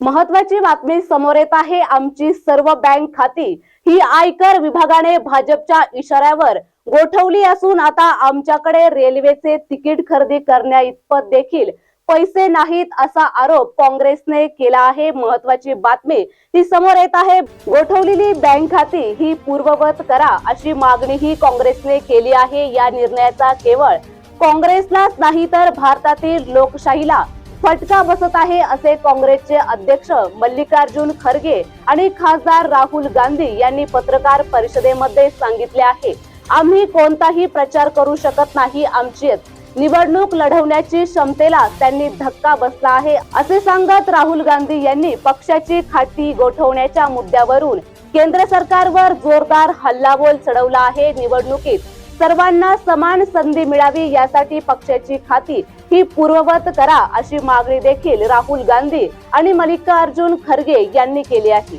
महत्वाची बातमी समोर येत आहे. आमची सर्व बँक खाती ही आयकर विभागाने भाजपच्या इशाऱ्यावर गोठवली असून आता आमच्याकडे रेल्वेचे तिकीट खरेदी करण्या इतपत देखील पैसे नाहीत असा आरोप काँग्रेसने केला आहे. महत्वाची बातमी ही समोर येत आहे. गोठवलेली बँक खाती ही पूर्ववत करा अशी मागणीही काँग्रेसने केली आहे. या निर्णयाचा केवळ काँग्रेसलाच नाही तर भारतातील लोकशाहीला फटका बसत आहे असे काँग्रेसचे अध्यक्ष मल्लिकार्जुन खरगे आणि खासदार राहुल गांधी यांनी पत्रकार परिषदेमध्ये सांगितले आहे. आम्ही कोणताही प्रचार करू शकत नाही आमची निवडणूक लढवण्याची क्षमतेला त्यांनी धक्का बसला आहे असे सांगत राहुल गांधी यांनी पक्षाची खाती गोठवण्याच्या मुद्द्यावरून केंद्र सरकारवर जोरदार हल्लाबोल चढवला आहे. निवडणुकीत सर्वांना समान संधी मिळावी यासाठी पक्षाची खाती ही पूर्ववत करा अशी मागणी देखील राहुल गांधी आणि मल्लिकार्जुन खरगे यांनी केली आहे.